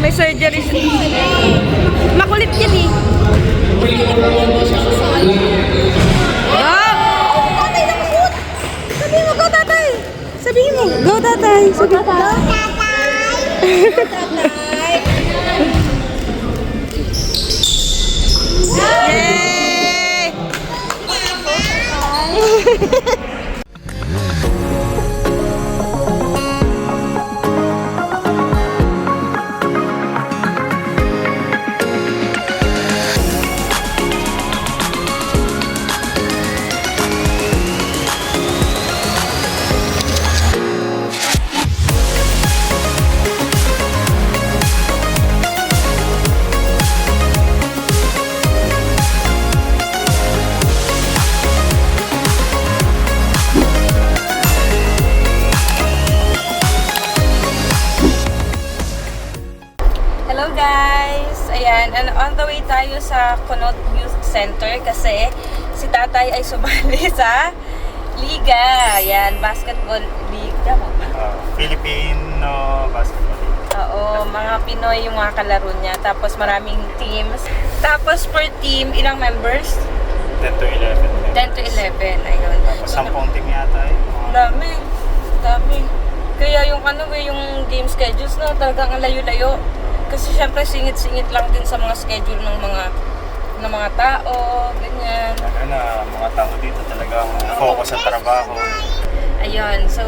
May surgery siya. Makulit yan eh. Tatay! Sabihin mo, go tatay! Sabihin mo, go tatay! Sabihin mo, go Yay! Ayan, and on the way tayo sa Conot Youth Center kasi si tatay ay sumali sa Liga. Ayan, basketball league. Tama ba? Uh, Filipino basketball league. Oo, mga Pinoy yung mga kalaro niya. Tapos maraming teams. Tapos per team, ilang members? 10 to 11. 10 to 11. Ayun. Tapos 10 team yata eh. Dami. Dami. Kaya yung ano, yung game schedules no, talagang ang layo-layo. Kasi syempre singit-singit lang din sa mga schedule ng mga ng mga tao, ganyan. Ano na, mga tao dito talagang focus sa trabaho. Ayun, so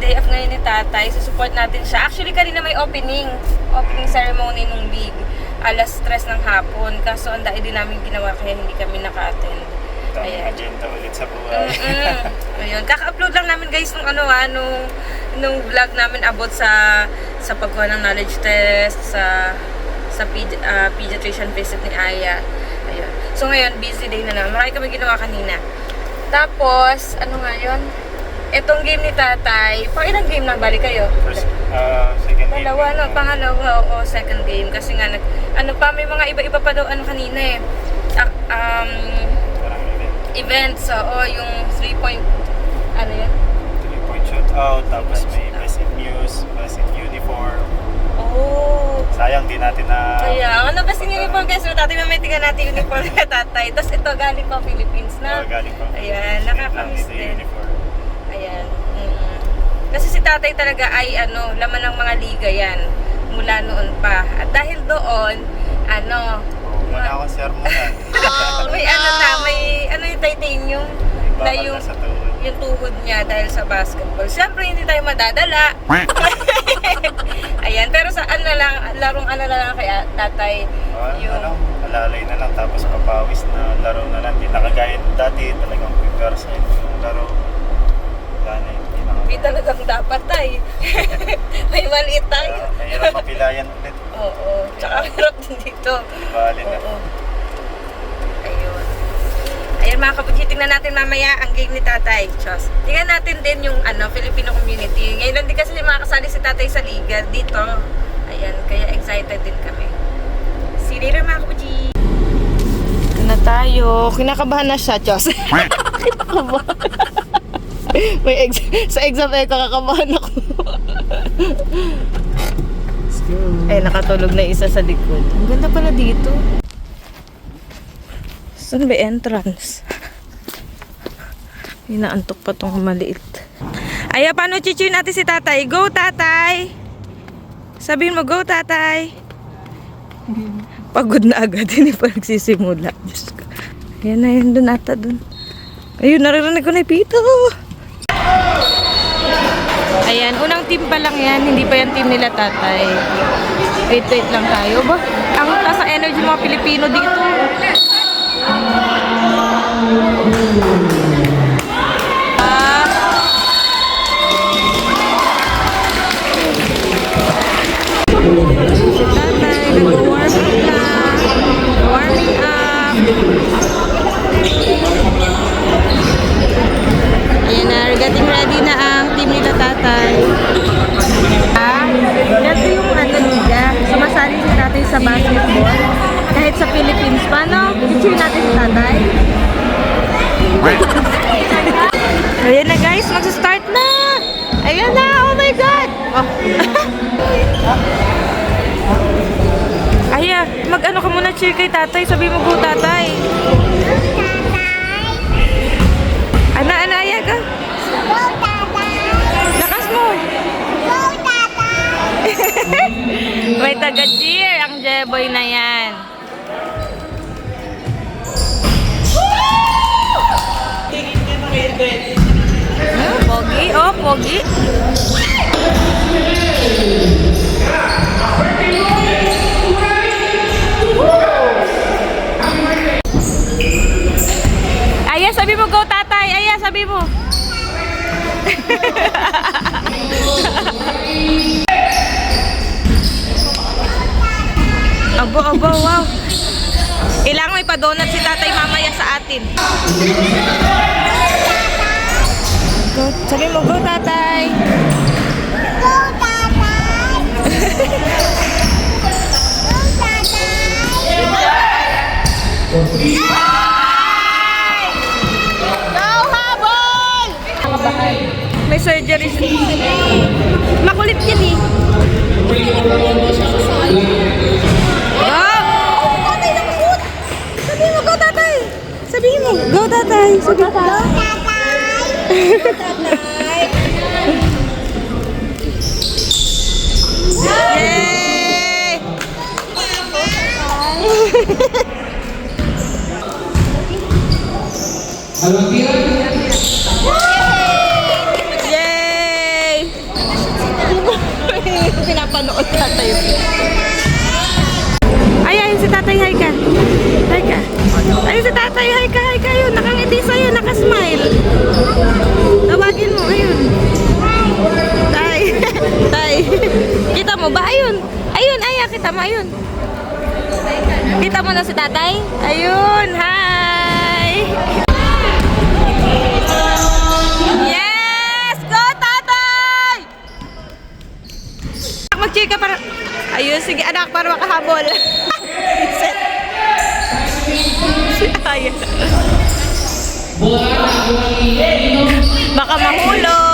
day off ngayon ni tatay, support natin siya. Actually, kanina may opening, opening ceremony ng league. Alas 3 ng hapon. Kaso ang dahil din namin ginawa kaya hindi kami naka-attend. Agenda ulit sa buhay. Mm-mm. Ayun. Kaka-upload lang namin guys nung ano ah, nung, nung vlog namin about sa sa pagkuha ng knowledge test, sa sa pedi- ah, pediatrician visit ni Aya. Ayun. So ngayon, busy day na naman. Marami kami ginawa kanina. Tapos, ano nga yun? Itong game ni tatay, pang ilang game na bali kayo? First, uh, second game. Dalawa, no? Pangalawa, o second game. Kasi nga, nag, ano pa, may mga iba-iba pa daw, ano kanina eh. Ah, um, Events, oo, yung 3 point, ano yun? 3 point shootout. Tapos may best in news, best in uniform. Oh. Sayang di natin na... Kaya, ano ba yung uniform guys? So, tatay, mamay tingnan natin uniform ni tatay. Tapos ito, galing pa Philippines na. Oh, galing pa. Ayan, nakakamiss din. Ayan. mm Kasi si tatay talaga ay ano, laman ng mga liga yan. Mula noon pa. At dahil doon, ano, Oh, Wala akong sermonan. may ano na, may ano yung titanium na Bakal yung, na sa tuhod. yung tuhod niya dahil sa basketball. Siyempre, hindi tayo madadala. Ayan, pero sa ano lang, larong ano na lang kaya tatay, Ah, yung, ano, alalay na lang tapos papawis na laro na lang. Di nakagaya dati talagang prepare sa yung laro. Wala na yun. Di hindi talagang dapat tay. may maliit tayo. Ah, mahirap mapilayan ulit. Oo, tsaka hirap din dito. Bali na. Oo. Ayun. Ayun mga kabudji, tingnan natin mamaya ang game ni Tatay. Chos. Tingnan natin din yung ano, Filipino community. Ngayon lang din kasi makakasali si Tatay sa liga dito. Ayan, kaya excited din kami. See you later mga kabudji. Ito na tayo. Kinakabahan na siya, Chos. Kinakabahan. May ex- sa exam eh, kakakabahan ako. Ay, nakatulog na isa sa likod. Ang ganda pala dito. Saan ba entrance? Inaantok pa tong maliit. Ay, paano chichuin natin si tatay? Go, tatay! Sabihin mo, go, tatay! Pagod na agad, hindi pa nagsisimula. Diyos ko. Ayan na yun, dun ata dun. Ayun, naririnig ko na yung pito. Ayan, unang team pa lang yan. Hindi pa yan team nila tatay. Wait, wait lang tayo. Ba? Ang taas ng energy mga Pilipino dito. Ah. Tatay, nag-warm up na. Warming up. Mag-cheer kay tatay. Sabi mo, go tatay. Mo, go tatay. Aya, sabi mo. Abo, abo, wow. Ilang may pa-donut si tatay mamaya sa atin. Go, sabi mo, go tatay. Go, Surgery siya. Makulit yan eh. Go! Tatay! Sabihin mo, go tatay! Sabihin mo, go tatay! Go Yay! Tatay. Ay, ayun si tatay, hi ka. Hi ka. Ayun si tatay, hi ka, hi ka. Yun, nakangiti sa'yo, nakasmile. Tawagin mo, ayun. Tay. Tay. Kita mo ba? Ayun. Ayun, aya, kita mo, ayun. Kita mo na si tatay? Ayun, hi. Mag-cheer ka para... Ayun, sige anak, para makahabol. Ayun. Baka mahulog.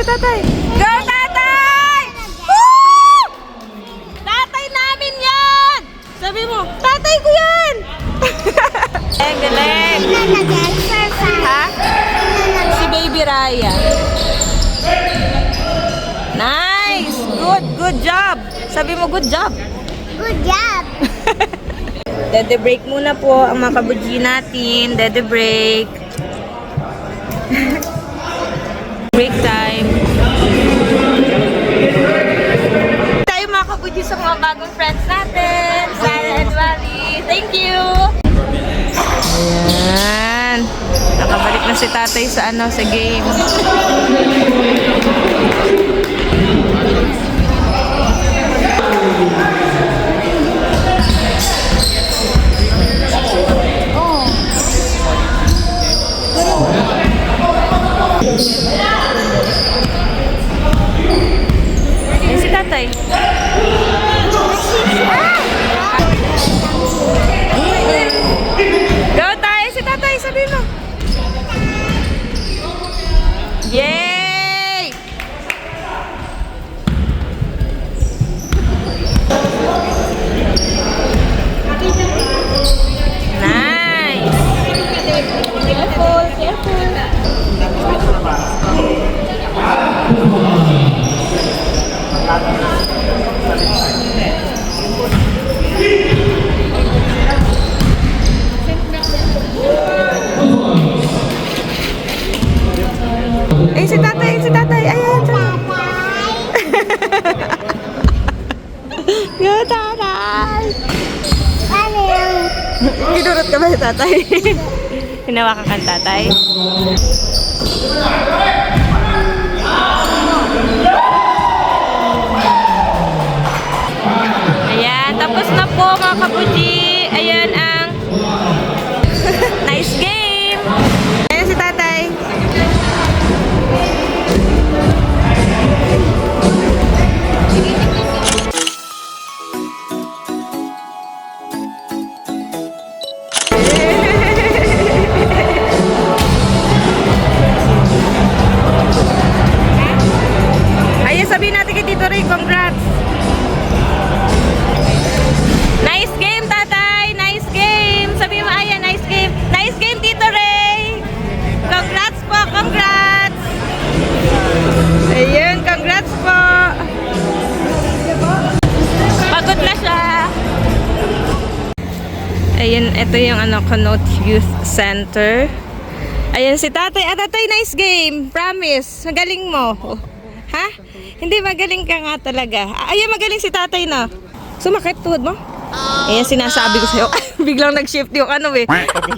Si tatay. Go, tatay! Woo! Tatay namin yan! Sabi mo, tatay ko yan! Galing, galing. Ha? Si Baby Raya. Nice! Good, good job. Sabi mo, good job. Good job. Dede break muna po ang mga kabuji natin. Dede break Mga kabuji sa mga bagong friends natin. Sarah and Wally. Thank you! Ayan. Nakabalik na si tatay sa ano, sa game. Tatay. Kinurot ka ba si tatay? Hinawakan ka tatay? Ayan, tapos na po mga kabuji. Ayan ang nice game. Ito yung ano, Connote Youth Center. Ayan si tatay. Ah, tatay, nice game. Promise. Magaling mo. Ha? Hindi, magaling ka nga talaga. Ah, Ayan, magaling si tatay na. Sumakit tuhod mo? Ayan, sinasabi ko sa'yo. Biglang nag-shift yung ano eh.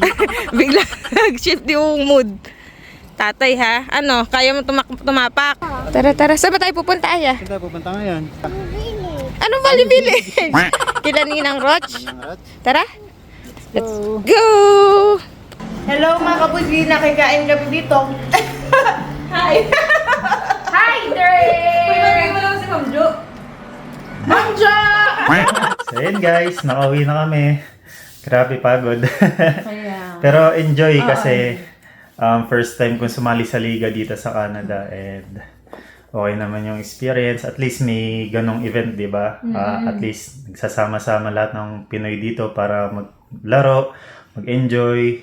Biglang nag-shift yung mood. Tatay ha? Ano, kaya mo tumak tumapak? Tara, tara. Saan ba tayo pupunta aya? Saan tayo pupunta ngayon? Ano bali-bili? Kila Ninang Roch? Tara. Let's go! Hello mga kapusi, nakikain kami dito. Hi! Hi, Dre! Pagpagay mo lang si Ma'am Jo. Ma'am Jo! So yun guys, nakauwi na kami. Grabe pagod. Kaya. Pero enjoy kasi um, first time kong sumali sa liga dito sa Canada and okay naman yung experience. At least may ganong event, di ba? Ah, at least nagsasama-sama lahat ng Pinoy dito para maglaro, mag-enjoy.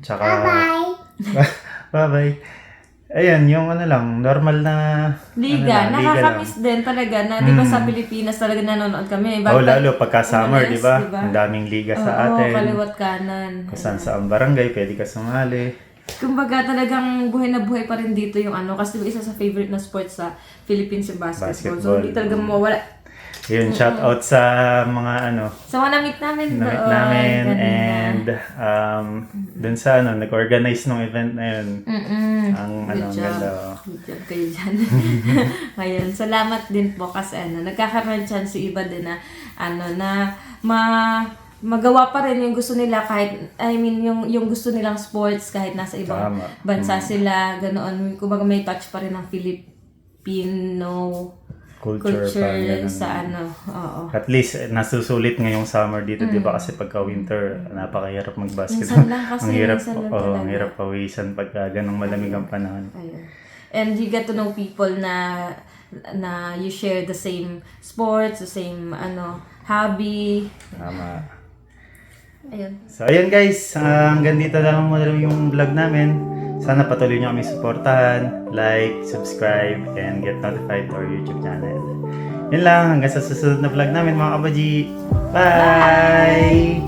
Tsaka... Bye-bye! Bye-bye! Ayun, yung ano lang, normal na... Liga, ano lang, nakakamiss din talaga na, di ba sa Pilipinas talaga nanonood kami. Oh, Bakit- lalo pagka summer, Yes, di ba? di ba? Ang daming liga sa Oo, atin. kaliwat kanan. Kung saan sa ang barangay, pwede ka sumali. Kumbaga talagang buhay na buhay pa rin dito yung ano. Kasi diba isa sa favorite na sports sa Philippines yung basketball. So Basketball. hindi talaga mawawala. Yun, shout out sa mga ano, Sa mga na-meet namin namit doon. namin and um, dun sa ano, nag-organize ng event na yun. Mm-mm. Ang Good ano, job. ganda. Good job kayo dyan. Ngayon, salamat din po kasi ano, nagkakaroon chance yung iba din na ano na ma magawa pa rin yung gusto nila kahit I mean yung yung gusto nilang sports kahit nasa ibang Tama. bansa sila ganoon kumbaga may touch pa rin ng Filipino Culture, culture, pa, ganun. sa ano oo At least, eh, nasusulit ngayong summer dito, di ba? Kasi pagka winter, napakahirap mag-basket. Minsan lang kasi, ang hirap, minsan lang oo, ang hirap pawisan pagka ganong malamig ang panahon. Ayun. And you get to know people na na you share the same sports, the same ano hobby. Tama. Ayun. So, ayan guys. ah, hanggang dito lang muna yung vlog namin. Sana patuloy nyo kami suportahan, like, subscribe, and get notified to our YouTube channel. Yun lang. Hanggang sa susunod na vlog namin mga kabaji. Bye!